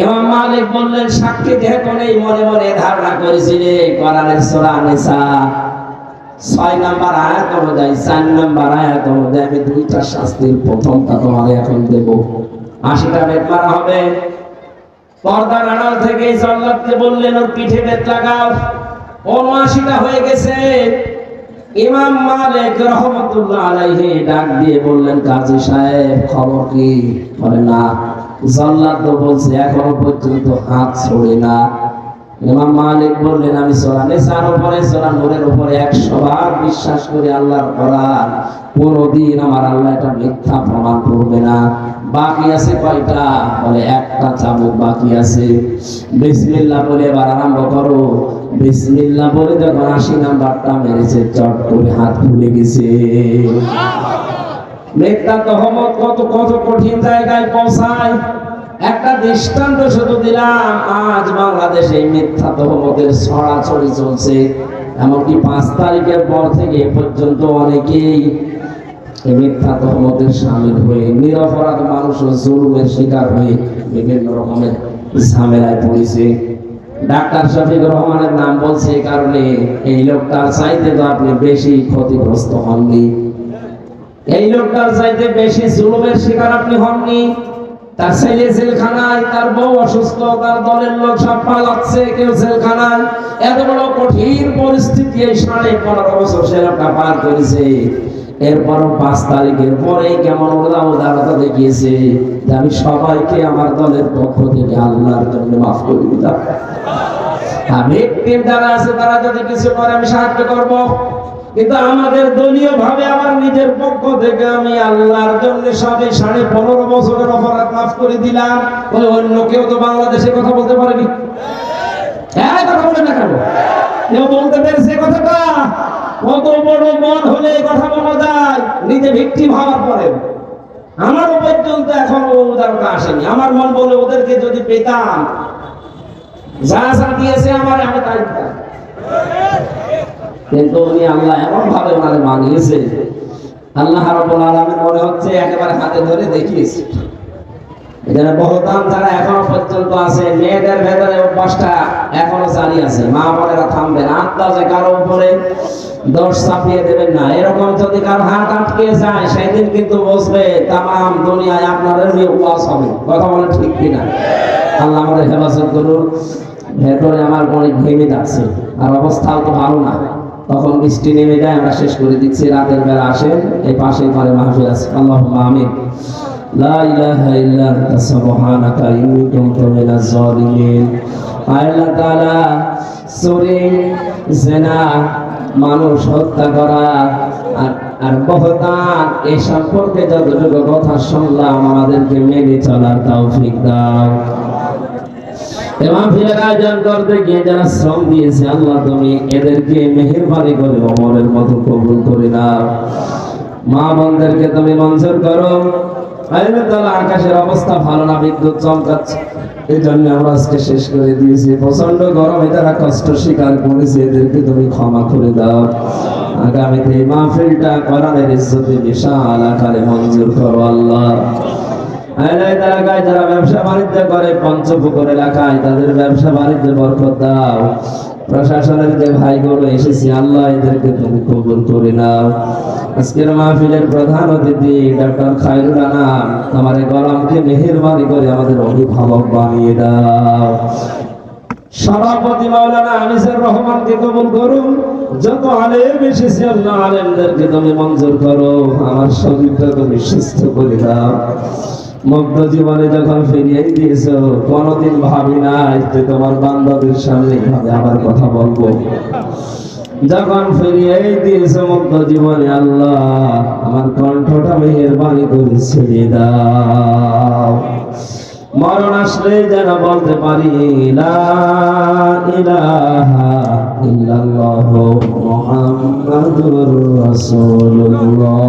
ইমাম মালিক বললেন, সাক্ষী মনে মনে ধারণা ছয় আয়াত অনুযায়ী, চার আয়াত অনুযায়ী আমি দুইটা শাস্তির প্রথমটা এখন দেব। আশিটা মারা হবে। পর্দার আড়াল থেকে জল্লাদকে বললেন, ওর পিঠে বেত লাগাও। উনআশিটা হয়ে গেছে। ইমাম মালিক রহমতুল্লাহ আলাইহি ডাক দিয়ে বললেন কাজী সাহেব, খবর কি? বলে, না। জল্লাদ তো বলছে, এখনও পর্যন্ত হাত ছড়ে না। ইমাম মালিক বললেন, আমি সোরা নেশার উপরে, সোরা নূরের উপরে একশো বার বিশ্বাস করি আল্লাহর কোরআন। কোনদিন আমার আল্লাহ এটা মিথ্যা প্রমাণ করবে না। বাকি আছে কয়টা? বলে, একটা চাবুক বাকি আছে। বিসমিল্লাহ বলে, এবার আরম্ভ করো। বিসমিল্লাহ বলে, যখন আশি নাম্বারটা মেরেছে, চট করে হাত খুলে গেছে। তহমত কত কত কঠিন জায়গায় পৌঁছায়। একটা দৃষ্টান্ত শুধু দিলাম, আজ বাংলাদেশে মিথ্যা তহমতের ছড়াছড়ি চলছে। এমনকি পাঁচ তারিখের পর থেকে পর্যন্ত অনেকেই মিথ্যা তহমতের সামিল হয়ে, নিরপরাধ মানুষ জুলুমের শিকার হয়ে বিভিন্ন রকমের ঝামেলায় পড়েছে। ডাক্তার শফিক রহমানের নাম বলছে কারণে, এই লোকটার চাইতে তো আপনি বেশি ক্ষতিগ্রস্ত হননি। এই লোকটার চাইতে বেশি জুলুমের শিকার আপনি হননি। তার ছেলে জেলখানায়, তার বউ অসুস্থ, তার দলের লোক সব পালাচ্ছে কেউ জেলখানায়। এত বড় কঠিন পরিস্থিতি এই সাড়ে পনেরো বছর সে লোকটা পার করেছে। এরপরও পাঁচ তারিখের পরে কেমন উদারতা দেখিয়েছে আমি সবাইকে আমার দলের পক্ষ থেকে আল্লাহর জন্য মাফ করে দিতাম আর ভিকটিম যারা আছে, তারা যদি কিছু করে, আমি সাহায্য করব। কিন্তু আমাদের দলীয় ভাবে আমার নিজের পক্ষ থেকে আমি আল্লাহর জন্য সবে সাড়ে পনেরো বছরের অপরাধ মাফ করে দিলাম। বলে অন্য কেউ তো বাংলাদেশে কথা বলতে পারেনি। হ্যাঁ কথা বলে না কেন? কেউ বলতে পেরেছে কথাটা? কত বড় মন হলে কথা বলা যায়। নিজে ভিকটিম হওয়ার পরে। আমারও পর্যন্ত এখনও উদারতা আসেনি। আমার মন বলে ওদেরকে যদি পেতাম, যা যা দিয়েছে আমার আমি তাই দিতাম। কিন্তু উনি আল্লাহ এমন ভাবে ওনারে মানিয়েছে, আল্লাহ রাব্বুল আলামিন মনে হচ্ছে একেবারে হাতে ধরে দেখিয়েছে। এখানে বহুদান যারা এখনও পর্যন্ত আছে, মেয়েদের ভেতরে অভ্যাসটা এখনও জারি আছে। মা বোনেরা থামবেন, আত্মা কারও উপরে দোষ চাপিয়ে দেবেন না। এরকম যদি কারও হাত আটকে যায়, সেদিন কিন্তু বসবে তাম দুনিয়ায় আপনার উপাস হবে। কথা বলে ঠিক কিনা? আল্লাহ আমাদের হেফাজত করুন। ভেতরে আমার অনেক ঘেমে যাচ্ছে আর অবস্থাও তো ভালো না। তখন বৃষ্টি নেমে যায় আমরা শেষ করে দিচ্ছি রাতের বেলা আসেন এই পাশে ঘরে মাহফিল আছে আল্লাহ আমিন لا إله إلا أنت سبحانك إني كنت من الظالمين আল্লাহ তাআলা চুরি জেনা মানুষ হত্যা করা আর আর বহতান এ সম্পর্কে যতটুকু কথা শুনলাম আমাদেরকে মেনে চলার তৌফিক দাও ফিরের আয়োজন করতে গিয়ে যারা শ্রম দিয়েছে, আল্লাহ তুমি এদেরকে মেহেরবানি করে অমরের মতো কবুল করে নাও। মা বোনদেরকে তুমি মঞ্জুর করো। আকাশের অবস্থা ভালো না, বিদ্যুৎ চমকাচ্ছে। এই জন্য আমরা আজকে শেষ করে দিয়েছি। প্রচণ্ড গরমে তারা কষ্ট স্বীকার করেছে, এদেরকে তুমি ক্ষমা করে দাও। আগামীতে মাহফিলটা কোরআনের ইজ্জতে বিশাল আকারে মঞ্জুর করো আল্লাহ। এলাকায় যারা ব্যবসা বাণিজ্য করে, পঞ্চপুকুর এলাকায় তাদের ব্যবসা বাণিজ্য বরকত দাও। প্রশাসনের যে ভাইগুলো এসেছে, আল্লাহ এদেরকে তুমি কবুল করে নাও। আজকের মাহফিলের প্রধান অতিথি ডক্টর খায়রুল আমার মেহেরবানি করে আমাদের অভিভাবক বানিয়ে দাও। সভাপতি মাওলানা রহমানকে কবুল করুন। যত আলেম এসেছে, আল্লাহ আলেমদেরকে তুমি মঞ্জুর করো। আমার শরীরটা তুমি সুস্থ করে দাও। মুগ্ধ জীবনে যখন ফিরিয়ে দিয়েছ, কোনোদিন ভাবি নাই যে তোমার বান্ধবীর সামনে ভাবে আবার কথা বলব। যখন ফিরিয়ে দিয়েছ মুগ্ধ জীবনে, আল্লাহ, আমার কণ্ঠটা মেহেরবানি করে ছেড়ে দাও। মরণ আসলে যেন বলতে পারি মুহাম্মাদুর রাসূলুল্লাহ।